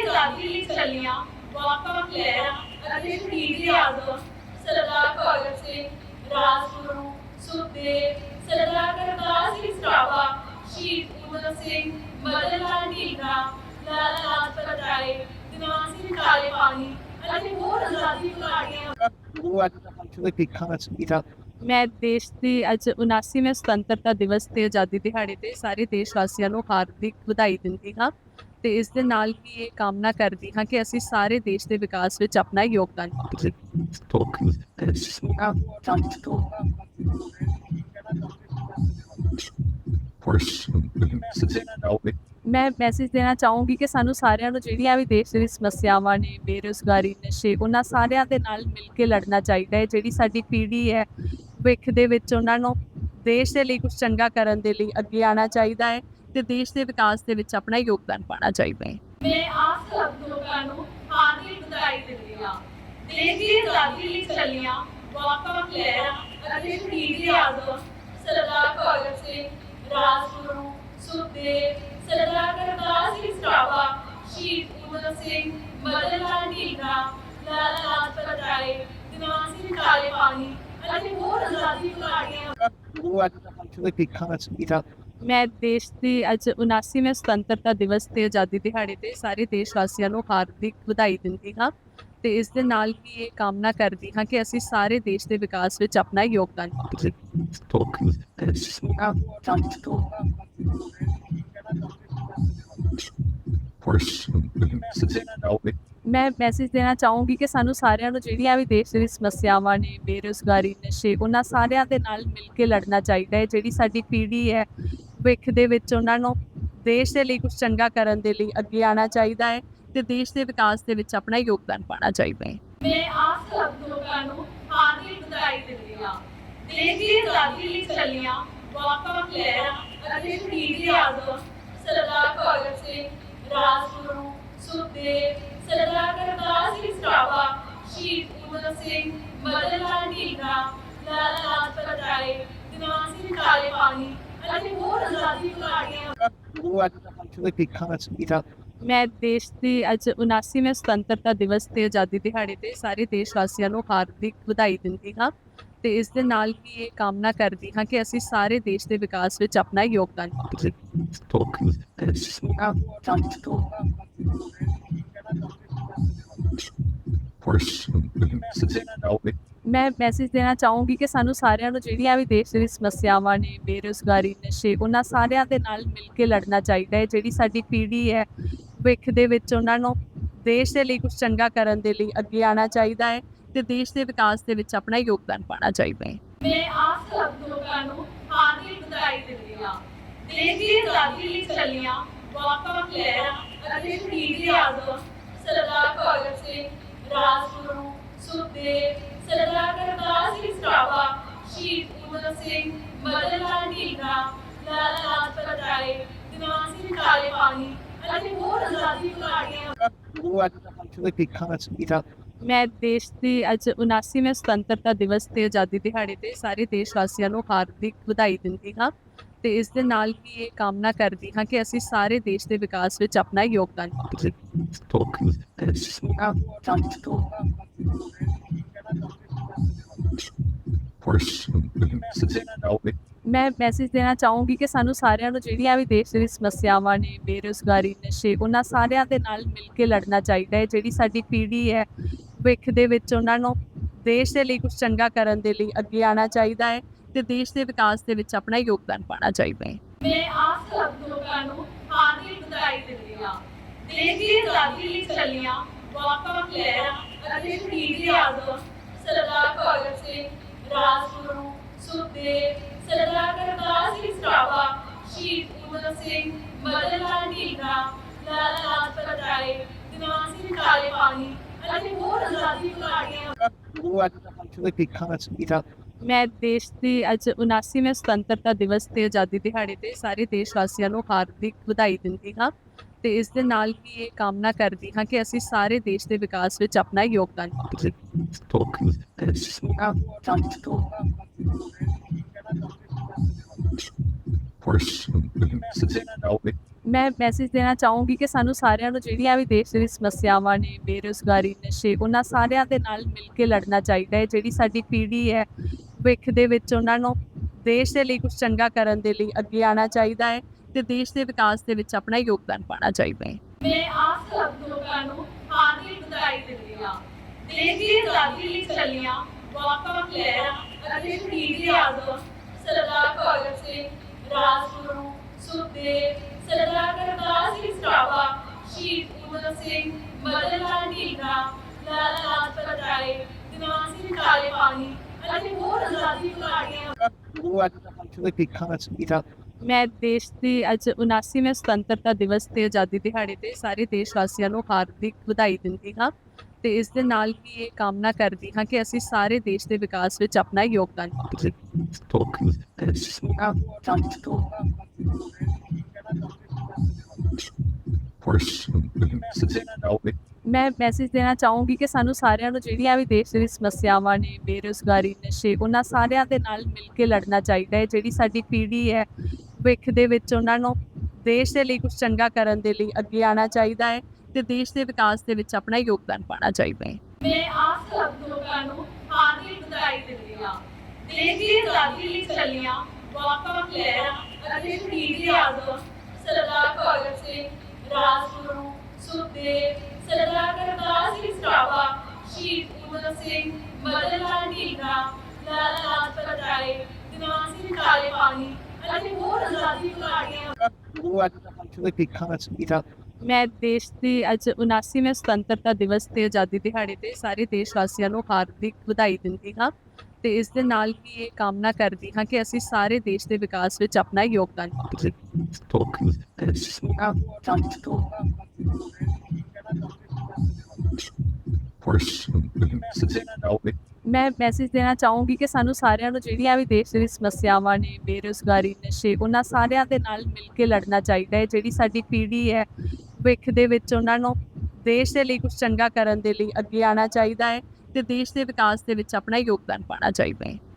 ਦੀ ਆਜ਼ਾਦੀ ਲਈ ਚੱਲੀਆਂ ਵੱਖ-ਵੱਖ ਲਹਿਰਾਂ ਅਤੇ ਸ਼ਹੀਦੀ ਆਜ਼ਮ ਸਰਦਾਰ ਭਗਤ ਸਿੰਘ ਰਾਜਗੁਰੂ ਸੁਖਦੇਵ ਸਰਦਾਰ ਕਰਤਾਰ ਸਿੰਘ ਸਰਾਭਾ ਸ਼ਹੀਦ ਪੂਰਨ ਸਿੰਘ ਮਦਨ ਲਾਲ ਢੀਂਗਰਾ ਲਾਲਾ ਲਾਜਪਤ ਰਾਏ ਦਿਵਾਨ ਸਿੰਘ ਕਾਲੇ ਪਾਣੀ ਅਤੇ ਹੋਰ ਆਜ਼ਾਦੀ ਘੁਲਾੜੀਆਂ ਗੁਰੂ ਅੱਜ ਦਾ ਫੰਕਸ਼ਨ ਦੇ ਪਿੱਖਾ ਦਾ ਮੈਂ ਦੇਸ਼ ਦੀ ਅੱਜ 79ਵੇਂ ਸੁਤੰਤਰਤਾ ਦਿਵਸ ਤੇ ਆਜ਼ਾਦੀ ਦਿਹਾੜੇ ਤੇ ਸਾਰੇ ਦੇਸ਼ ਵਾਸੀਆਂ ਨੂੰ ਹਾਰਦਿਕ ਵਧਾਈ ਦਿੰਦੀ ਹਾਂ। ਤੇ ਇਸ ਦੇ ਨਾਲ ਹੀ ਇਹ ਕਾਮਨਾ ਕਰਦੀ ਹਾਂ ਕਿ ਅਸੀਂ ਸਾਰੇ ਦੇਸ਼ ਦੇ ਵਿਕਾਸ ਵਿੱਚ ਆਪਣਾ ਯੋਗਦਾਨ ਪਾਈਏ। ਮੈਂ ਮੈਸੇਜ ਦੇਣਾ ਚਾਹੂੰਗੀ ਕਿ ਸਾਨੂੰ ਸਾਰਿਆਂ ਨੂੰ ਜਿਹੜੀਆਂ ਵੀ ਦੇਸ਼ ਦੀ ਸਮੱਸਿਆਵਾਂ ਨੇ, ਬੇਰੁਜ਼ਗਾਰੀ, ਨਸ਼ੇ, ਉਹਨਾਂ ਸਾਰਿਆਂ ਦੇ ਨਾਲ ਮਿਲ ਕੇ ਲੜਨਾ ਚਾਹੀਦਾ ਹੈ। ਜਿਹੜੀ ਸਾਡੀ ਪੀੜ੍ਹੀ ਹੈ, ਭਵਿੱਖ ਦੇ ਵਿੱਚ ਉਹਨਾਂ ਨੂੰ ਦੇਸ਼ ਦੇ ਲਈ ਕੁਝ ਚੰਗਾ ਕਰਨ ਦੇ ਲਈ ਅੱਗੇ ਆਉਣਾ ਚਾਹੀਦਾ ਹੈ। ਤੇ ਦੇਸ਼ ਦੇ ਵਿਕਾਸ ਦੇ ਵਿੱਚ ਆਪਣਾ ਯੋਗਦਾਨ ਪਾਉਣਾ ਚਾਹੀਦਾ ਹੈ। ਮੈਂ ਆਪ ਸਭ ਲੋਕਾਂ ਨੂੰ ਹਾਰਦਿਕ ਵਧਾਈ ਦਿੰਦੀ ਹਾਂ। ਦੇਸ਼ ਦੀ ਆਜ਼ਾਦੀ ਲਈ ਚੱਲੀਆਂ ਵੱਖ-ਵੱਖ ਲਹਿਰਾਂ ਅਤੇ ਸ਼ਹੀਦੀ ਆਜ਼ਮ ਸਰਦਾਰ ਭਗਤ ਸਿੰਘ ਰਾਜਗੁਰੂ ਸੁਖਦੇਵ ਸਰਦਾਰ ਕਰਤਾਰ ਸਿੰਘ ਸਰਾਭਾ ਸ਼ਹੀਦ ਊਧਮ ਸਿੰਘ ਮਦਨ ਲਾਲ ਢੀਂਗਰਾ ਲਾਲਾ ਲਾਜਪਤ ਰਾਏ ਦਿਵਾਨ ਸਿੰਘ ਕਾਲੇ ਪਾਣੀ ਅਤੇ ਹੋਰ ਆਜ਼ਾਦੀ ਘੁਲਾਟੀਆਂ। ਉਹ ਅੱਜ ਦਾ ਫੰਕਸ਼ਨ ਦਾ ਚਾਹੀਦਾ ਮੈਂ ਦੇਸ਼ ਦੀ ਅੱਜ 79ਵੇਂ ਸੁਤੰਤਰਤਾ ਦਿਵਸ ਤੇ ਆਜ਼ਾਦੀ ਦਿਹਾੜੇ ਤੇ ਸਾਰੇ ਦੇਸ਼ ਵਾਸੀਆਂ ਨੂੰ ਹਾਰਦਿਕ ਵਧਾਈ ਦਿੰਦੀ ਹਾਂ ਤੇ ਇਸ ਦੇ ਨਾਲ ਹੀ ਇਹ ਕਾਮਨਾ ਕਰਦੀ ਹਾਂ ਕਿ ਅਸੀਂ ਸਾਰੇ ਦੇਸ਼ ਦੇ ਵਿਕਾਸ ਵਿੱਚ ਆਪਣਾ ਯੋਗਦਾਨ ਪਾਈਏ person ਮੈਂ ਮੈਸੇਜ ਦੇਣਾ ਚਾਹੂੰਗੀ ਕਿ ਸਾਨੂੰ ਸਾਰਿਆਂ ਨੂੰ ਜਿਹੜੀਆਂ ਵੀ ਦੇਸ਼ ਦੀ ਸਮੱਸਿਆਵਾਂ ਨੇ ਬੇਰੁਜ਼ਗਾਰੀ ਨਸ਼ੇ ਉਹਨਾਂ ਸਾਰਿਆਂ ਦੇ ਨਾਲ ਮਿਲ ਕੇ ਲੜਨਾ ਚਾਹੀਦਾ ਹੈ। ਜਿਹੜੀ ਸਾਡੀ ਪੀੜ੍ਹੀ ਹੈ ਭਵਿੱਖ ਦੇ ਵਿੱਚ ਉਹਨਾਂ ਨੂੰ ਦੇਸ਼ ਦੇ ਲਈ ਕੁਝ ਚੰਗਾ ਕਰਨ ਦੇ ਲਈ ਅੱਗੇ ਆਉਣਾ ਚਾਹੀਦਾ ਹੈ ਤੇ ਦੇਸ਼ ਦੇ ਵਿਕਾਸ ਦੇ ਵਿੱਚ ਆਪਣਾ ਯੋਗਦਾਨ ਪਾਉਣਾ ਚਾਹੀਦਾ ਹੈ। ਮੈਂ ਆਪ ਸਭ ਲੋਕਾਂ ਨੂੰ ਹਾਰਦਿਕ ਵਧਾਈ ਦਿੰਦੀ ਹਾਂ। ਦੇਸ਼ ਦੀ ਆਜ਼ਾਦੀ ਲਈ ਚੱਲੀਆਂ ਵੱਖ-ਵੱਖ ਲਹਿਰਾਂ ਅਤੇ ਸ਼ਹੀਦੀ ਆਜ਼ਮ ਸਰਦਾਰ ਭਗਤ ਸਿੰਘ, ਰਾਜਗੁਰੂ, ਸੁਖਦੇਵ, ਸਰਦਾਰ ਕਰਤਾਰ ਸਿੰਘ ਸਰਾਭਾ, ਸ਼ਹੀਦ ਊਧਮ ਸਿੰਘ ਮਦਨ ਲਾਲ ਢੀਂਗਰਾ ਲਾਲਾ ਲਾਜਪਤ ਰਾਏ ਦਿਵਾਨ ਸਿੰਘ ਕਾਲੇ ਪਾਣੀ ਅਤੇ ਹੋਰ ਆਜ਼ਾਦੀ ਘੁਲਾਟੀਆਂ ਉਹ ਅੱਜ ਦਾ ਫੰਕਸ਼ਨ ਦਾ ਦੇਖਣਾ ਚਾਹੀਦਾ ਮੈਂ ਦੇਸ਼ ਦੀ ਅੱਜ 79ਵੇਂ ਸੁਤੰਤਰਤਾ ਦਿਵਸ ਤੇ ਆਜ਼ਾਦੀ ਦਿਹਾੜੇ ਤੇ ਸਾਰੇ ਦੇਸ਼ ਵਾਸੀਆਂ ਨੂੰ ਹਾਰਦਿਕ ਵਧਾਈ ਦਿੰਦੀ ਹਾਂ ਤੇ ਇਸ ਦੇ ਨਾਲ ਹੀ ਇਹ ਕਾਮਨਾ ਕਰਦੀ ਹਾਂ ਕਿ ਅਸੀਂ ਸਾਰੇ ਦੇਸ਼ ਦੇ ਵਿਕਾਸ ਵਿੱਚ ਆਪਣਾ ਯੋਗਦਾਨ ਪਾਈਏ ਮੈਂ ਮੈਸੇਜ ਦੇਣਾ ਚਾਹੂੰਗੀ ਕਿ ਸਾਨੂੰ ਸਾਰਿਆਂ ਨੂੰ ਜਿਹੜੀਆਂ ਵੀ ਦੇਸ਼ ਦੀ ਸਮੱਸਿਆਵਾਂ ਨੇ, ਬੇਰੁਜ਼ਗਾਰੀ, ਨਸ਼ੇ, ਉਹਨਾਂ ਸਾਰਿਆਂ ਦੇ ਨਾਲ ਮਿਲ ਕੇ ਲੜਨਾ ਚਾਹੀਦਾ ਹੈ। ਜਿਹੜੀ ਸਾਡੀ ਪੀੜ੍ਹੀ ਹੈ, ਭਵਿੱਖ ਦੇ ਵਿੱਚ ਉਹਨਾਂ ਨੂੰ ਦੇਸ਼ ਦੇ ਲਈ ਕੁਝ ਚੰਗਾ ਕਰਨ ਦੇ ਲਈ ਅੱਗੇ ਆਉਣਾ ਚਾਹੀਦਾ ਹੈ ਤੇ ਦੇਸ਼ ਦੇ ਵਿਕਾਸ ਦੇ ਵਿੱਚ ਆਪਣਾ ਯੋਗਦਾਨ ਪਾਉਣਾ ਚਾਹੀਦਾ ਹੈ। ਮੈਂ ਆਪ ਸਭ ਲੋਕਾਂ ਨੂੰ ਹਾਰਦਿਕ ਵਧਾਈ ਦਿੰਦੀ ਹਾਂ। ਦੇਸ਼ ਦੀ ਆਜ਼ਾਦੀ ਲਈ ਚੱਲੀਆਂ ਵੱਖ-ਵੱਖ ਲਹਿਰਾਂ ਅਤੇ ਸ਼ਹੀਦੀ ਆਜ਼ਮ ਕਰਤਾਰ ਸਿੰਘ ਸਰਾਭਾ ਸ਼ਹੀਦ ਊਧਮ ਸਿੰਘ ਮਦਨ ਲਾਲ ਢੀਂਗਰਾ ਲਾਲਾ ਲਾਜਪਤ ਰਾਏ ਦਿਵਾਨ ਸਿੰਘ ਕਾਲੇ ਪਾਣੀ ਅਤੇ ਹੋਰ ਆਜ਼ਾਦੀ ਘੁਲਾਟੀਆਂ। ਉਹ ਅੱਜ ਦਾ ਫੰਕਸ਼ਨ ਦਾ ਦੇਖਣਾ ਚਾਹੀਦਾ ਮੈਂ ਦੇਸ਼ ਦੀ ਅੱਜ 79ਵੇਂ ਸੁਤੰਤਰਤਾ ਦਿਵਸ ਤੇ ਆਜ਼ਾਦੀ ਦਿਹਾੜੇ ਤੇ ਸਾਰੇ ਦੇਸ਼ ਵਾਸੀਆਂ ਨੂੰ ਹਾਰਦਿਕ ਵਧਾਈ ਦਿੰਦੀ ਹਾਂ ਤੇ ਇਸ ਦੇ ਨਾਲ ਹੀ ਇਹ ਕਾਮਨਾ ਕਰਦੀ ਹਾਂ ਕਿ ਅਸੀਂ ਸਾਰੇ ਦੇਸ਼ ਦੇ ਵਿਕਾਸ ਵਿੱਚ ਆਪਣਾ ਯੋਗਦਾਨ ਪਾਈਏ ਮੈਂ ਮੈਸੇਜ ਦੇਣਾ ਚਾਹੂੰਗੀ ਕਿ ਸਾਨੂੰ ਸਾਰਿਆਂ ਨੂੰ ਜਿਹੜੀਆਂ ਵੀ ਦੇਸ਼ ਦੀ ਸਮੱਸਿਆਵਾਂ ਨੇ ਬੇਰੁਜ਼ਗਾਰੀ ਨਸ਼ੇ ਉਹਨਾਂ ਸਾਰਿਆਂ ਦੇ ਨਾਲ ਮਿਲ ਕੇ ਲੜਨਾ ਚਾਹੀਦਾ ਹੈ ਜਿਹੜੀ ਸਾਡੀ ਪੀੜ੍ਹੀ ਹੈ ਭਵਿੱਖ ਦੇ ਵਿੱਚ ਉਹਨਾਂ ਨੂੰ ਦੇਸ਼ ਦੇ ਲਈ ਕੁਝ ਚੰਗਾ ਕਰਨ ਦੇ ਲਈ ਅੱਗੇ ਆਉਣਾ ਚਾਹੀਦਾ ਹੈ ਤੇ ਦੇਸ਼ ਦੇ ਵਿਕਾਸ ਦੇ ਵਿੱਚ ਆਪਣਾ ਯੋਗਦਾਨ ਪਾਉਣਾ ਚਾਹੀਦਾ ਹੈ ਮੈਂ ਆਪ ਸਭ ਲੋਕਾਂ ਨੂੰ ਹਾਰਦਿਕ ਵਧਾਈ ਦਿੰਦੀ ਹਾਂ ਦੇਸ਼ ਦੀ ਆਜ਼ਾਦੀ ਲਈ ਚੱਲੀਆਂ ਵੱਖ-ਵੱਖ ਲਹਿਰਾਂ ਅਤੇ ਸ਼ਹੀਦੀ ਆਜ਼ਮ ਸਰਦਾਰ ਭਗਤ ਸੁਖਦੇਵ ਸਰਦਾਰ ਕਰਤਾਰ ਸਿੰਘ ਸਰਾਭਾ ਸ਼ਹੀਦ ਊਧਮ ਸਿੰਘ ਮਦਨ ਲਾਲ ਢੀਂਗਰਾ ਲਾਲਾ ਲਾਜਪਤ ਰਾਏ ਦਿਵਾਨ ਸਿੰਘ ਕਾਲੇ ਪਾਣੀ ਅਤੇ ਹੋਰ ਆਜ਼ਾਦੀ ਘੁਲਾਟੀਆਂ। ਉਹ ਅੱਜ ਦਾ ਫੰਕਸ਼ਨ ਦਾ ਦੇਖਣਾ ਚਾਹੀਦਾ ਮੈਂ ਦੇਸ਼ ਦੀ ਅੱਜ 79ਵੇਂ ਸੁਤੰਤਰਤਾ ਦਿਵਸ ਤੇ ਆਜ਼ਾਦੀ ਦਿਹਾੜੇ ਤੇ ਸਾਰੇ ਦੇਸ਼ ਵਾਸੀਆਂ ਨੂੰ ਹਾਰਦਿਕ ਵਧਾਈ ਦਿੰਦੀ ਹਾਂ। ਤੇ ਇਸ ਦੇ ਨਾਲ ਹੀ ਇਹ ਕਾਮਨਾ ਕਰਦੀ ਹਾਂ ਕਿ ਅਸੀਂ ਸਾਰੇ ਦੇਸ਼ ਦੇ ਵਿਕਾਸ ਵਿੱਚ ਆਪਣਾ ਯੋਗਦਾਨ ਪਾਈਏ। ਮੈਂ ਮੈਸੇਜ ਦੇਣਾ ਚਾਹੂੰਗੀ ਕਿ ਸਾਨੂੰ ਸਾਰਿਆਂ ਨੂੰ ਜਿਹੜੀਆਂ ਵੀ ਦੇਸ਼ ਦੀ ਸਮੱਸਿਆਵਾਂ ਨੇ, ਬੇਰੁਜ਼ਗਾਰੀ, ਨਸ਼ੇ, ਉਹਨਾਂ ਸਾਰਿਆਂ ਦੇ ਨਾਲ ਮਿਲ ਕੇ ਲੜਨਾ ਚਾਹੀਦਾ ਹੈ। ਜਿਹੜੀ ਸਾਡੀ ਪੀੜ੍ਹੀ ਹੈ, ਭਵਿੱਖ ਦੇ ਵਿੱਚ ਉਹਨਾਂ ਨੂੰ ਦੇਸ਼ ਦੇ ਲਈ ਕੁਝ ਚੰਗਾ ਕਰਨ ਦੇ ਲਈ ਅੱਗੇ ਆਉਣਾ ਚਾਹੀਦਾ ਹੈ। ਤੇ ਦੇਸ਼ ਦੇ ਵਿਕਾਸ ਦੇ ਵਿੱਚ ਆਪਣਾ ਯੋਗਦਾਨ ਪਾਉਣਾ ਚਾਹੀਦਾ ਹੈ। ਮੈਂ ਆਪ ਸਭ ਲੋਕਾਂ ਨੂੰ ਹਾਰਦੀ ਵਧਾਈ ਦਿੰਦੀ ਹਾਂ। ਦੇਸ਼ ਦੀ ਆਜ਼ਾਦੀ ਲਈ ਚੱਲੀਆਂ ਵੱਖ-ਵੱਖ ਲਹਿਰਾਂ ਅਤੇ ਸ਼ਹੀਦੀ ਆਜ਼ਮ ਸਰਦਾਰ ਭਗਤ ਸਿੰਘ ਰਾਜਗੁਰੂ ਸੁਖਦੇਵ ਸਰਦਾਰ ਕਰਤਾਰ ਸਿੰਘ ਸਰਾਭਾ ਸ਼ਹੀਦ ਊਧਮ ਸਿੰਘ ਮਦਨ ਲਾਲ ਢੀਂਗਰਾ ਲਾਲਾ ਲਾਜਪਤ ਰਾਏ ਦਿਵਾਨ ਸਿੰਘ ਕਾਲੇ ਪਾਣੀ ਅਤੇ ਹੋਰ ਆਜ਼ਾਦੀ ਘੁਲਾਟੀਆਂ। ਉਹ ਅੱਜ ਦੇ ਸਿੱਖਾਂ ਦਾ ਸੰਵਿਧਾਨ ਮੈਂ ਦੇਸ਼ ਦੀ ਅੱਜ 79ਵੇਂ ਸੁਤੰਤਰਤਾ ਦਿਵਸ ਤੇ ਆਜ਼ਾਦੀ ਦਿਹਾੜੇ ਤੇ ਸਾਰੇ ਦੇਸ਼ ਵਾਸੀਆਂ ਨੂੰ ਹਾਰਦਿਕ ਵਧਾਈ ਦਿੰਦੀ ਹਾਂ ਤੇ ਇਸ ਦੇ ਨਾਲ ਹੀ ਇਹ ਕਾਮਨਾ ਕਰਦੀ ਹਾਂ ਕਿ ਅਸੀਂ ਸਾਰੇ ਦੇਸ਼ ਦੇ ਵਿਕਾਸ ਵਿੱਚ ਆਪਣਾ ਯੋਗਦਾਨ ਪਾਈਏ. ਮੈਂ ਮੈਸੇਜ ਦੇਣਾ ਚਾਹੂੰਗੀ ਕਿ ਸਾਨੂੰ ਸਾਰਿਆਂ ਨੂੰ ਜਿਹੜੀਆਂ ਵੀ ਦੇਸ਼ ਦੀ ਸਮੱਸਿਆਵਾਂ ਨੇ ਬੇਰੁਜ਼ਗਾਰੀ ਨਸ਼ੇ ਉਹਨਾਂ ਸਾਰਿਆਂ ਦੇ ਨਾਲ ਮਿਲ ਕੇ ਲੜਨਾ ਚਾਹੀਦਾ ਹੈ ਜਿਹੜੀ ਸਾਡੀ ਪੀੜ੍ਹੀ ਹੈ ਭਵਿੱਖ ਦੇ ਵਿੱਚ ਉਹਨਾਂ ਨੂੰ ਦੇਸ਼ ਦੇ ਲਈ ਕੁਝ ਚੰਗਾ ਕਰਨ ਦੇ ਲਈ ਅੱਗੇ ਆਉਣਾ ਚਾਹੀਦਾ ਹੈ ਤੇ ਦੇਸ਼ ਦੇ ਵਿਕਾਸ ਦੇ ਵਿੱਚ ਆਪਣਾ ਯੋਗਦਾਨ ਪਾਉਣਾ ਚਾਹੀਦਾ ਹੈ। ਮੈਂ ਆਪ ਸਭ ਲੋਕਾਂ ਨੂੰ ਹਾਰਦੀ ਵਧਾਈ ਦਿੰਦੀ ਹਾਂ। ਦੇਸ਼ ਦੀ ਆਜ਼ਾਦੀ ਲਈ ਚੱਲੀਆਂ ਵੱਖ-ਵੱਖ ਲਹਿਰਾਂ ਅਤੇ ਸ਼ਹੀਦੀ ਆਜ਼ਮ ਸਰਦਾਰ ਭਗਤ ਸਿੰਘ, ਰਾਜਗੁਰੂ, ਸੁਖਦੇਵ, ਸਰਦਾਰ ਕਰਤਾਰ ਸਿੰਘ ਸਰਾਭਾ, ਸ਼ਹੀਦ ਊਧਮ ਸਿੰਘ ਮਦਨ ਲਾਲ ਢੀਂਗਰਾ ਲਾਲਾ ਲਾਜਪਤ ਰਾਏ ਦਿਵਾਨ ਸਿੰਘ ਕਾਲੇ ਪਾਣੀ ਅਤੇ ਹੋਰ ਆਜ਼ਾਦੀ ਘੁਲਾਟੀਆਂ ਉਹ ਅੱਜ ਦੇ ਸਿੱਖਾਂ ਦਾ ਸੰਵਿਧਾਨ ਮੈਂ ਦੇਸ਼ ਦੀ ਅੱਜ 79ਵੇਂ ਸੁਤੰਤਰਤਾ ਦਿਵਸ ਤੇ ਆਜ਼ਾਦੀ ਦਿਹਾੜੇ ਤੇ ਸਾਰੇ ਦੇਸ਼ ਵਾਸੀਆਂ ਨੂੰ ਹਾਰਦਿਕ ਵਧਾਈ ਦਿੰਦੀ ਹਾਂ ਤੇ ਇਸ ਦੇ ਨਾਲ ਹੀ ਇਹ ਕਾਮਨਾ ਕਰਦੀ ਹਾਂ ਕਿ ਅਸੀਂ ਸਾਰੇ ਦੇਸ਼ ਦੇ ਵਿਕਾਸ ਵਿੱਚ ਆਪਣਾ ਯੋਗਦਾਨ ਪਾਈਏ. ਮੈਂ ਮੈਸੇਜ ਦੇਣਾ ਚਾਹੂੰਗੀ ਕਿ ਸਾਨੂੰ ਸਾਰਿਆਂ ਨੂੰ ਜਿਹੜੀਆਂ ਵੀ ਦੇਸ਼ ਦੀ ਸਮੱਸਿਆਵਾਂ ਨੇ, ਬੇਰੁਜ਼ਗਾਰੀ, ਨਸ਼ੇ, ਉਹਨਾਂ ਸਾਰਿਆਂ ਦੇ ਨਾਲ ਮਿਲ ਕੇ ਲੜਨਾ ਚਾਹੀਦਾ ਹੈ। ਜਿਹੜੀ ਸਾਡੀ ਪੀੜ੍ਹੀ ਹੈ, ਭਵਿੱਖ ਦੇ ਵਿੱਚ ਉਹਨਾਂ ਨੂੰ ਦੇਸ਼ ਦੇ ਲਈ ਕੁਝ ਚੰਗਾ ਕਰਨ ਦੇ ਲਈ ਅੱਗੇ ਆਉਣਾ ਚਾਹੀਦਾ ਹੈ ਤੇ ਦੇਸ਼ ਦੇ ਵਿਕਾਸ ਦੇ ਵਿੱਚ ਆਪਣਾ ਯੋਗਦਾਨ ਪਾਉਣਾ ਚਾਹੀਦਾ ਹੈ।